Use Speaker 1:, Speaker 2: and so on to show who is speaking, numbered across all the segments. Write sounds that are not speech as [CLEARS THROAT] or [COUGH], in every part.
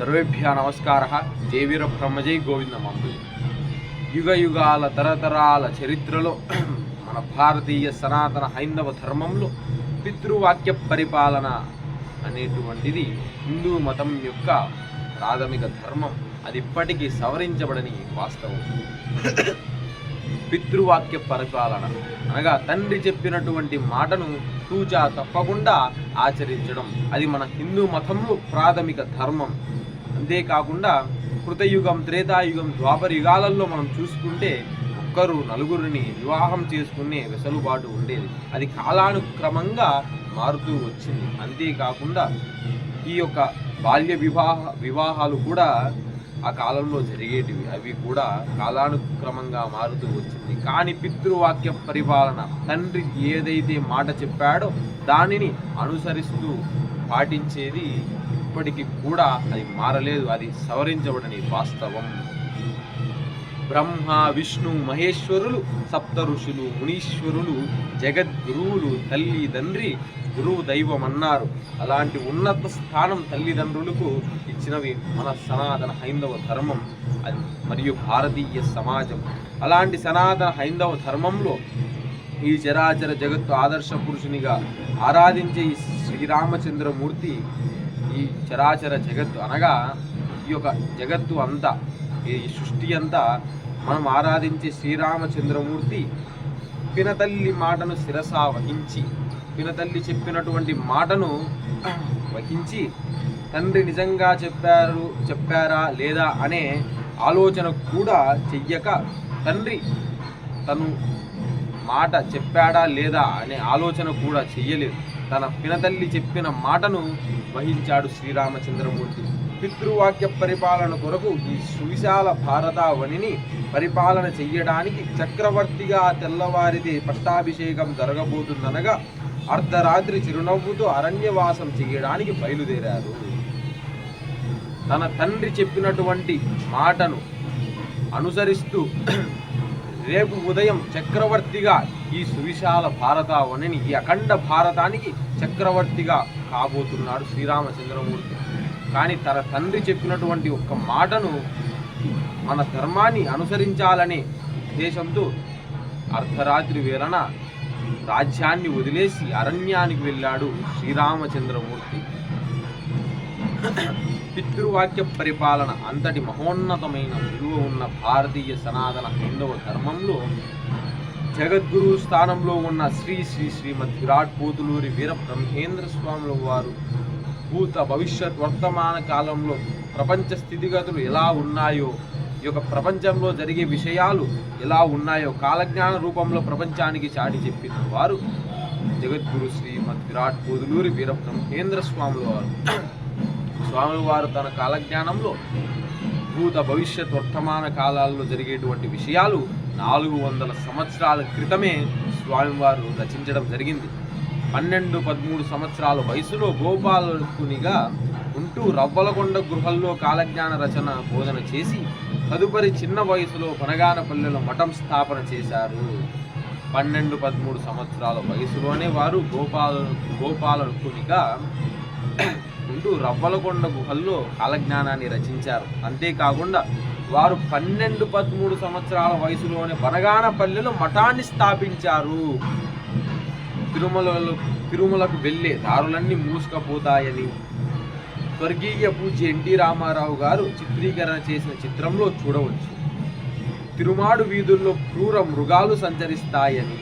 Speaker 1: సర్వేభ్య నమస్కార. జై వీర బ్రహ్మజై గోవింద మందు యుగ యుగాల తరతరాల చరిత్రలో [CLEARS THROAT] మన భారతీయ సనాతన హైందవ ధర్మంలో పితృవాక్య పరిపాలన అనేటువంటిది హిందూ మతం యొక్క ప్రాథమిక ధర్మం. అది ఇప్పటికీ సవరించబడని వాస్తవం. పితృవాక్య పరిపాలన. అనగా తండ్రి చెప్పినటువంటి మాటను తూచా తప్పకుండా ఆచరించడం. అది మన హిందూ మతంలో ప్రాథమిక ధర్మం. అంతేకాకుండా కృతయుగం త్రేతాయుగం ద్వాపర యుగాలలో మనం చూసుకుంటే ఒక్కరు నలుగురిని వివాహం చేసుకునే వెసులుబాటు ఉండేది. అది కాలానుక్రమంగా మారుతూ వచ్చింది. అంతేకాకుండా ఈ యొక్క బాల్య వివాహ వివాహాలు కూడా ఆ కాలంలో జరిగేటివి. అవి కూడా కాలానుక్రమంగా మారుతూ వచ్చింది. కానీ పితృవాక్య పరిపాలన తండ్రి ఏదైతే మాట చెప్పాడో దానిని అనుసరిస్తూ పాటించేది ఇప్పటికీ కూడా అది మారలేదు అది సవరించబడని వాస్తవం. బ్రహ్మ విష్ణు మహేశ్వరులు సప్త ఋషులు మునీశ్వరులు జగద్గురువులు తల్లి తండ్రి గురువు దైవం అన్నారు అలాంటి ఉన్నత స్థానం తల్లిదండ్రులకు ఇచ్చినవి మన సనాతన హైందవ ధర్మం. అది మరియు భారతీయ సమాజం. అలాంటి సనాతన హైందవ ధర్మంలో ఈ చరాచర జగత్తు ఆదర్శ పురుషునిగా ఆరాధించే ఈ శ్రీరామచంద్రమూర్తి ఈ చరాచర జగత్తు అనగా ఈ యొక్క జగత్తు అంతా ఈ సృష్టి అంతా మనం ఆరాధించే శ్రీరామచంద్రమూర్తి పినతల్లి మాటను శిరస వహించి పినతల్లి చెప్పినటువంటి మాటను వహించి తండ్రి నిజంగా చెప్పారు చెప్పారా లేదా అనే ఆలోచన కూడా చెయ్యక తండ్రి తను మాట చెప్పాడా లేదా అనే ఆలోచన కూడా చెయ్యలేదు. తన పినతల్లి చెప్పిన మాటను వహించాడు శ్రీరామచంద్రమూర్తి. పితృవాక్య పరిపాలన కొరకు ఈ సువిశాల భారతావనిని పరిపాలన చెయ్యడానికి చక్రవర్తిగా తెల్లవారిది పట్టాభిషేకం జరగబోతుందనగా అర్ధరాత్రి చిరునవ్వుతో అరణ్యవాసం చేయడానికి బయలుదేరారు. తన తండ్రి చెప్పినటువంటి మాటను అనుసరిస్తూ రేపు ఉదయం చక్రవర్తిగా ఈ సువిశాల భారతావనిని ఈ అఖండ భారతానికి చక్రవర్తిగా కాబోతున్నాడు శ్రీరామచంద్రమూర్తి. కానీ తన తండ్రి చెప్పినటువంటి ఒక్క మాటను మన ధర్మాన్ని అనుసరించాలనే ఉద్దేశంతో అర్ధరాత్రి వేళన రాజ్యాన్ని వదిలేసి అరణ్యానికి వెళ్ళాడు శ్రీరామచంద్రమూర్తి. పితృవాక్య పరిపాలన అంతటి మహోన్నతమైన విలువ ఉన్న భారతీయ సనాతన హైందవ ధర్మంలో జగద్గురు స్థానంలో ఉన్న శ్రీ శ్రీ శ్రీమద్ విరాట్ పోతులూరి వీర బ్రహ్మేంద్ర స్వాముల వారు భూత భవిష్యత్ వర్తమాన కాలంలో ప్రపంచ స్థితిగతులు ఎలా ఉన్నాయో ఈ యొక్క ప్రపంచంలో జరిగే విషయాలు ఎలా ఉన్నాయో కాలజ్ఞాన రూపంలో ప్రపంచానికి చాటి చెప్పిన వారు జగద్గురు శ్రీమద్ విరాట్ పోదులూరి వీర బ్రహ్మేంద్ర స్వాముల వారు. స్వామివారు తన కాలజ్ఞానంలో భూత భవిష్యత్ వర్తమాన కాలాల్లో జరిగేటువంటి విషయాలు నాలుగు వందల సంవత్సరాల క్రితమే స్వామివారు రచించడం జరిగింది. పన్నెండు పదమూడు సంవత్సరాల వయసులో గోపాలకునిగా ఉంటూ రవ్వలకొండ గృహల్లో కాలజ్ఞాన రచన బోధన చేసి తదుపరి చిన్న వయసులో కొనగానపల్లెలో మఠం స్థాపన చేశారు. పన్నెండు పదమూడు సంవత్సరాల వయసులోనే వారు గోపాల గోపాలకునిగా ఉంటూ రవ్వలకొండ గుహల్లో కాలజ్ఞానాన్ని రచించారు. అంతేకాకుండా వారు పన్నెండు పదమూడు సంవత్సరాల వయసులోనే బనగానపల్లెలో మఠాన్ని స్థాపించారు. తిరుమలలో తిరుమలకు వెళ్ళే దారులన్నీ మూసుకపోతాయని స్వర్గీయ పూజ ఎన్టీ రామారావు గారు చిత్రీకరణ చేసిన చిత్రంలో చూడవచ్చు. తిరుమాడు వీధుల్లో క్రూర మృగాలు సంచరిస్తాయని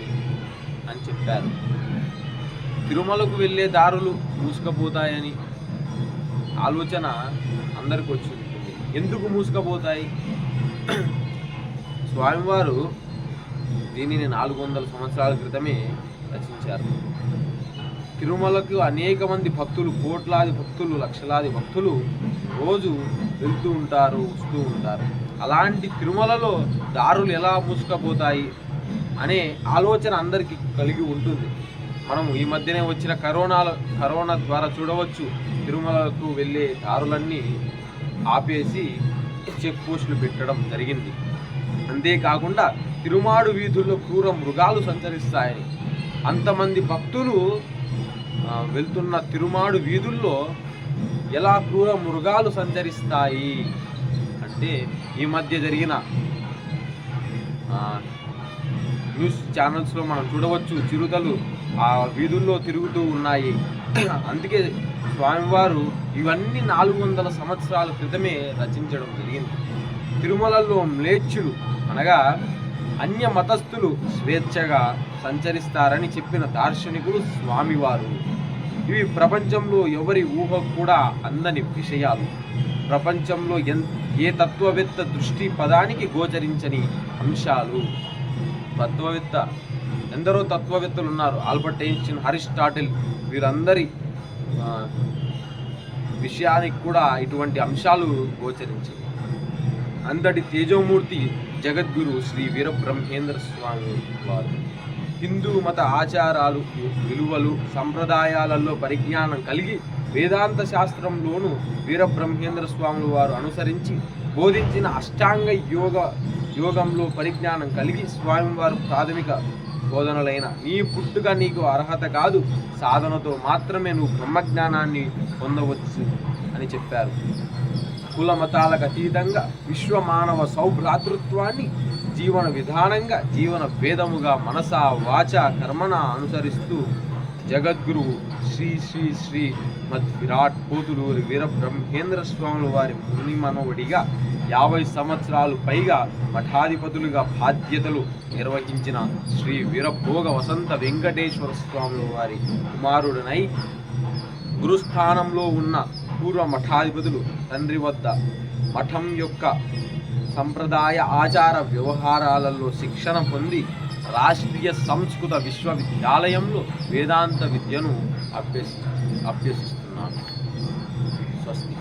Speaker 1: అని చెప్పారు. తిరుమలకు వెళ్ళే దారులు మూసుకపోతాయని ఆలోచన అందరికి వచ్చి ఉంటుంది ఎందుకు మూసుకపోతాయి? స్వామివారు దీనిని నాలుగు వందల సంవత్సరాల క్రితమే రచించారు. తిరుమలకు అనేక మంది భక్తులు కోట్లాది భక్తులు లక్షలాది భక్తులు రోజు వెళ్తూ ఉంటారు వస్తూ ఉంటారు. అలాంటి తిరుమలలో దారులు ఎలా మూసుకపోతాయి అనే ఆలోచన అందరికీ కలిగి ఉంటుంది. మనం ఈ మధ్యనే వచ్చిన కరోనా కరోనా ద్వారా చూడవచ్చు. తిరుమలకు వెళ్ళే దారులన్నీ ఆపేసి చెక్ పోస్టులు పెట్టడం జరిగింది. అంతేకాకుండా తిరుమాడు వీధుల్లో క్రూర మృగాలు సంచరిస్తాయని. అంతమంది భక్తులు వెళ్తున్న తిరుమాడు వీధుల్లో ఎలా క్రూర మృగాలు సంచరిస్తాయి అంటే ఈ మధ్య జరిగిన న్యూస్ ఛానల్స్లో మనం చూడవచ్చు. చిరుతలు ఆ వీధుల్లో తిరుగుతూ ఉన్నాయి. అందుకే స్వామివారు ఇవన్నీ నాలుగు వందల సంవత్సరాల క్రితమే రచించడం జరిగింది. తిరుమలలో మ్లేచ్చులు అనగా అన్య మతస్థులు స్వేచ్ఛగా సంచరిస్తారని చెప్పిన దార్శనికులు స్వామివారు. ఇవి ప్రపంచంలో ఎవరి ఊహకు కూడా అందని విషయాలు. ప్రపంచంలో ఎన్ ఏ తత్వవేత్త దృష్టి పదానికి గోచరించని అంశాలు. తత్వవేత్త ఎందరో తత్వవేత్తలు ఉన్నారు. ఆల్బర్ట్ ఐన్స్టీన్ అరిస్టాటిల్ వీరందరి విషయానికి కూడా ఇటువంటి అంశాలు గోచరించాయి. అంతటి తేజోమూర్తి జగద్గురు శ్రీ వీరబ్రహ్మేంద్ర స్వామి వారు. హిందూ మత ఆచారాలు విలువలు సంప్రదాయాలలో పరిజ్ఞానం కలిగి వేదాంత శాస్త్రంలోను వీరబ్రహ్మేంద్ర స్వాములు వారు అనుసరించి బోధించిన అష్టాంగ యోగ యోగంలో పరిజ్ఞానం కలిగి స్వామివారు ప్రాథమిక బోధనలైన నీ పుట్టుక నీకు అర్హత కాదు. సాధనతో మాత్రమే నువ్వు బ్రహ్మజ్ఞానాన్ని పొందవచ్చు అని చెప్పారు. కుల మతాలకు అతీతంగా విశ్వ మానవ సౌభ్రాతృత్వాన్ని జీవన విధానంగా జీవన భేదముగా మనస వాచ కర్మణ అనుసరిస్తూ జగద్గురువు శ్రీ శ్రీ శ్రీ మద్ విరాట్ పోతులూరి వీర బ్రహ్మేంద్ర స్వాముల వారి ముని మనవడిగా యాభై సంవత్సరాలు పైగా మఠాధిపతులుగా బాధ్యతలు నిర్వహించిన శ్రీ వీరభోగ వసంత వెంకటేశ్వర స్వాముల వారి కుమారుడనై గురుస్థానంలో ఉన్న పూర్వ మఠాధిపతులు తండ్రి వద్ద మఠం యొక్క సంప్రదాయ ఆచార వ్యవహారాలలో శిక్షణ పొంది రాష్ట్రీయ సంస్కృత విశ్వవిద్యాలయంలో వేదాంత విద్యను అభ్యసి అభ్యసిస్తున్నాను స్వస్తి.